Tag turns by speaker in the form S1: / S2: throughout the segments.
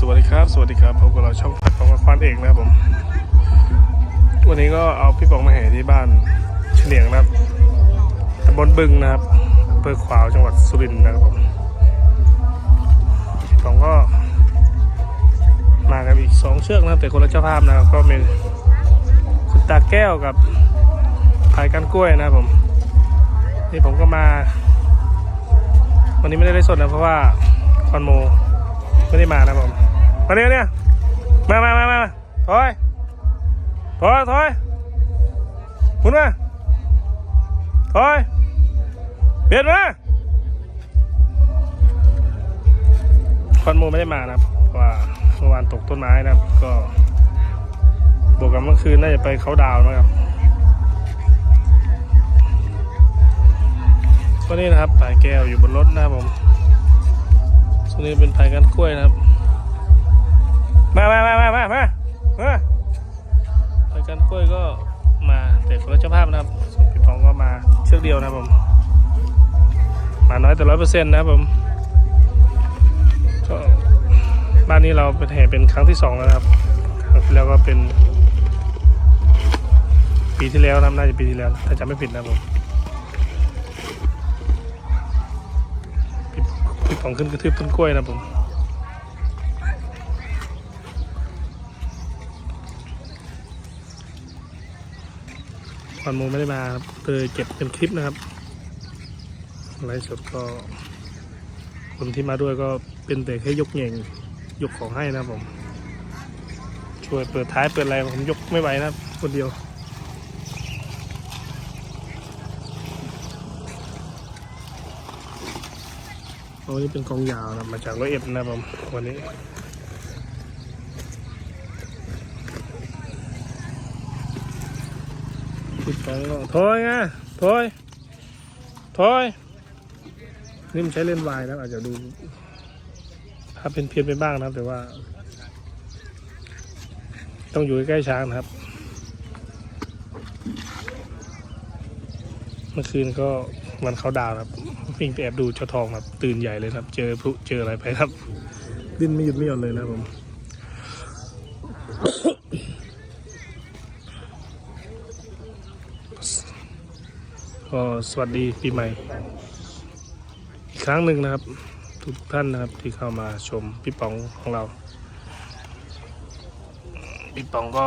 S1: สวัสดีครับ สวัสดีครับพบกับเราช่องผัดของควานเอกนะครับผม วันนี้ก็เอาพี่ปองมาแห่ที่บ้านเฉลียงนะครับตำบลบึงนะครับอำเภอขวาวจังหวัดสุรินทร์นะครับผมพี่ปองก็มากับอีกสองเชือกนะแต่คนละเจ้าภาพนะครับก็มีคุณตาแก้วกับพายกันกล้วยนะครับผม นี่ผมก็มา วันนี้ไม่ได้ไลฟ์สดนะเพราะว่าคอนโมไม่ได้มานะผม มาเนี่ยเนี่ยมามามามาถอยถอยถอยหมุนมาถอยเปลี่ยนมาคอนโมไม่ได้มานะครับเพราะว่าเมื่อวานตกต้นไม้นะครับ ก็บวกกับเมื่อคืนน่าจะไปเขาดาวนะครับก็นี่นะครับปลายแก้วอยู่บนรถนะครับผมส่วนนี้เป็นพายกันกล้วยนะครับ มามามามามามามาพายกันกล้วยก็มาแต่คนละเจ้าภาพนะครับส่วนพี่ปองก็มาเชือกเดียวนะผม มาน้อยแต่ร้อยเปอร์เซ็นต์นะผมก็บ้านนี้เราเป็นแห่เป็นครั้งที่สองแล้วนะครับครั้งที่แล้วก็เป็น ปีที่แล้วนะน่าจะปีที่แล้ว ถ้าจำไม่ผิดนะผมพี่ปองขึ้นกระทืบต้นกล้วยนะผม อนโมไม่ได้มาครับเลยเก็บเป็นคลิปนะครับไลฟ์สดก็คนที่มาด้วยก็เป็นแต่แค่ยกเง่งยกของให้นะผม ช่วยเปิดท้ายเปิดอะไรผมยกไม่ไหวนะคนเดียว โอ้นี่เป็นกองยาวนะมาจากร้อยเอ็ดนะผมวันนี้ ปิดกองแล้วถอยไงถอยถอยนี่มันใช้เล่นวายนะอาจจะดูภาพเป็นเพี้ยนไปบ้างนะครับ แต่ว่า ต้องอยู่ใกล้ช้างนะครับ เมื่อคืนก็วันเขาดาวครับวิ่งไปแอบดูเจ้าทองครับตื่นใหญ่เลยครับ เจอพลุเจออะไรไปครับ ดิ้นไม่หยุดไม่หย่อนเลยนะผม ก็สวัสดีปีใหม่ อีกครั้งหนึ่งนะครับ ทุกท่านนะครับที่เข้ามาชมพี่ป๋องของเราพี่ป๋องก็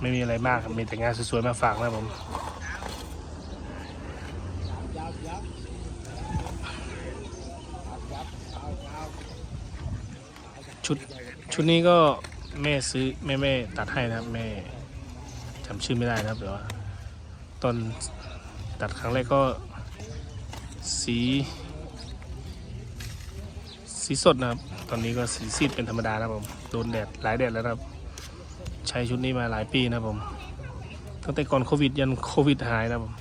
S1: ไม่มีอะไรมากมีแต่งานสวยๆมาฝากนะครับผมชุดชุดนี้ก็แม่ซื้อแม่แม่ตัดให้นะครับแม่จำชื่อไม่ได้นะครับแต่ว่าตอน ตัดครั้งแรกก็สี สีสดนะครับ ตอนนี้ก็สีซีดเป็นธรรมดานะครับผมโดนแดดหลายแดดแล้วนะครับ ใช้ชุดนี้มาหลายปีนะครับผม ตั้งแต่ก่อนโควิดยันโควิดหายนะครับผม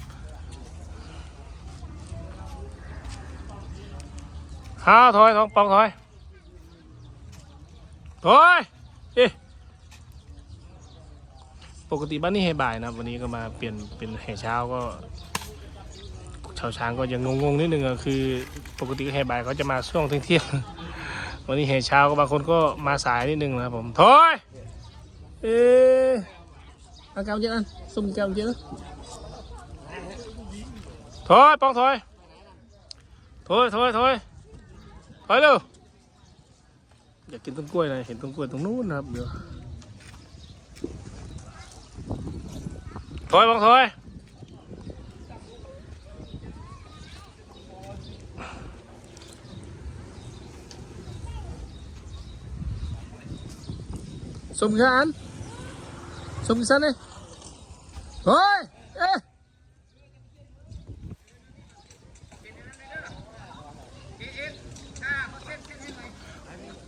S1: ห้าถอยทองปองถอยโอ้ยเอ๊ปกติบ้านนี้ให้บ่ายนะวันนี้ก็มาเปลี่ยนเป็นแห่เช้าก็ ชาวช้างก็ยังงงๆนิดนึงอะคือ ปกติก็แห่บ่ายเขาจะมาช่วงเที่ยงวันนี้แห่เช้าก็บางคนก็มาสายนิดนึงนะครับผมถอยเอ๊ะเอาแก้วเยอะอันสุ่มแก้วเยอะถอยปองถอยถอยถอยถอยถอยเร็วอยากกินต้นกล้วยนะเห็นต้นกล้วยตรงนู้นนะครับเดี๋ยวถอยบังถอย สมกันสมกันเลยถอยเอ๊ะ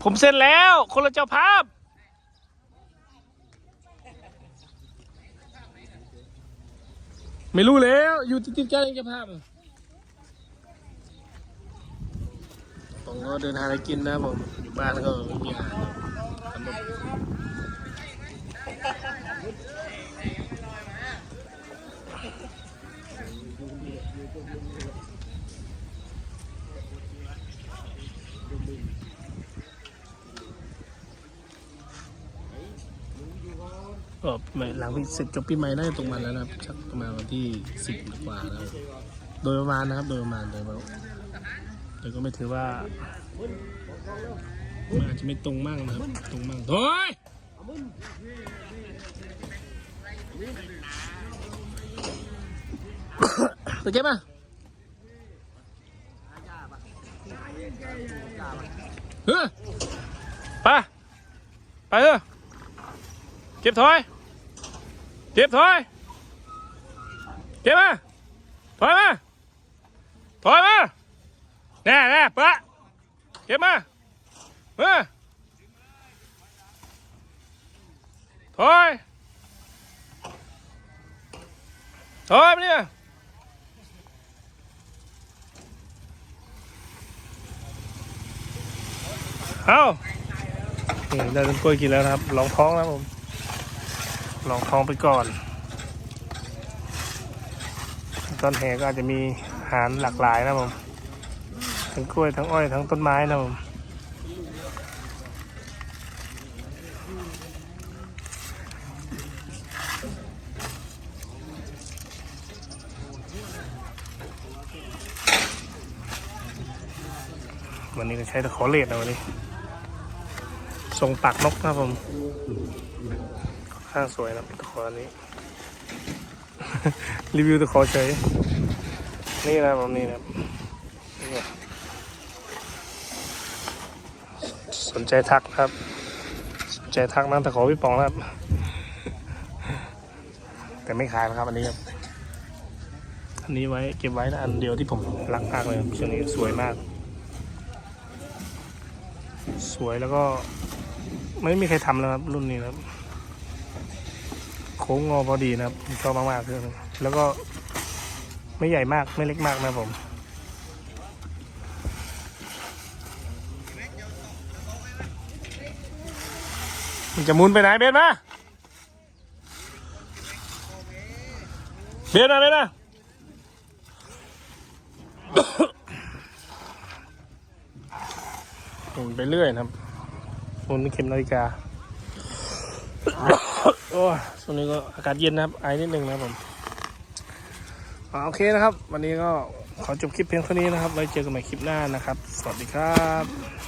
S1: ผมเซ็นแล้ว คนละเจ้าภาพ ไม่รู้แล้ว อยู่ติดๆกันเองเจ้าภาพผมก็เดินหาอะไรกินนะผม อยู่บ้านก็ไม่มีอาหาร ก็หลังปีเสร็จจบปีใหม่น่าจะตรงมันแล้วนะครับชักประมาณวันที่สิบกว่าแล้วโดยประมาณนะครับโดยประมาณโดยประมาณแต่ก็ไม่ถือว่ามันอาจจะไม่ตรงมากนะครับตรงมากโอ้ยตะเก็บมาเฮ้ยไปไปเถอะเก็บถอย ก็บถอย เก็บมาถอยมาถอยมาแน่แน่ปะเก็บมาเออถอยถอยมาเนี่ยเอาได้ต้นกล้วยกินแล้วนะครับลองท้องแล้วผม ลองท้องไปก่อน ตอนแห่ก็อาจจะมีอาหารหลากหลายนะผม ทั้งกล้วยทั้งอ้อยทั้งต้นไม้นะผมวันนี้ก็ใช้ตะขอเลดนะวันนี้ทรงปากนกนะครับผม ข้างสวยนะตะขออันนี้ รีวิวตะขอเฉยนี่นะผมนี่นะสนใจทักครับ สนใจทักนั่งตะขอพี่ปองนะครับ แต่ไม่ขายนะครับอันนี้ครับอันนี้ไว้เก็บไว้นะอันเดียวที่ผมรักมากเลยครับช่วงนี้สวยมาก สวยแล้วก็ไม่มีใครทำแล้วครับรุ่นนี้นะครับ ค้งงอพอดีนะครับชอบมากๆเลยแล้วก็ไม่ใหญ่มากไม่เล็กมากนะผมมันจะมุนไปไหนเบนมาเบนมาเบนมาหมุนไปเรื่อยนะครับหมุนเข็มนาฬิกา โอ้ช่วงนี้ก็อากาศเย็นนะครับ ไอนิดนึงนะครับผมอโอเคนะครับ วันนี้ก็ขอจบคลิปเพียงเท่านี้นะครับ ไว้เจอกันใหม่คลิปหน้านะครับ สวัสดีครับ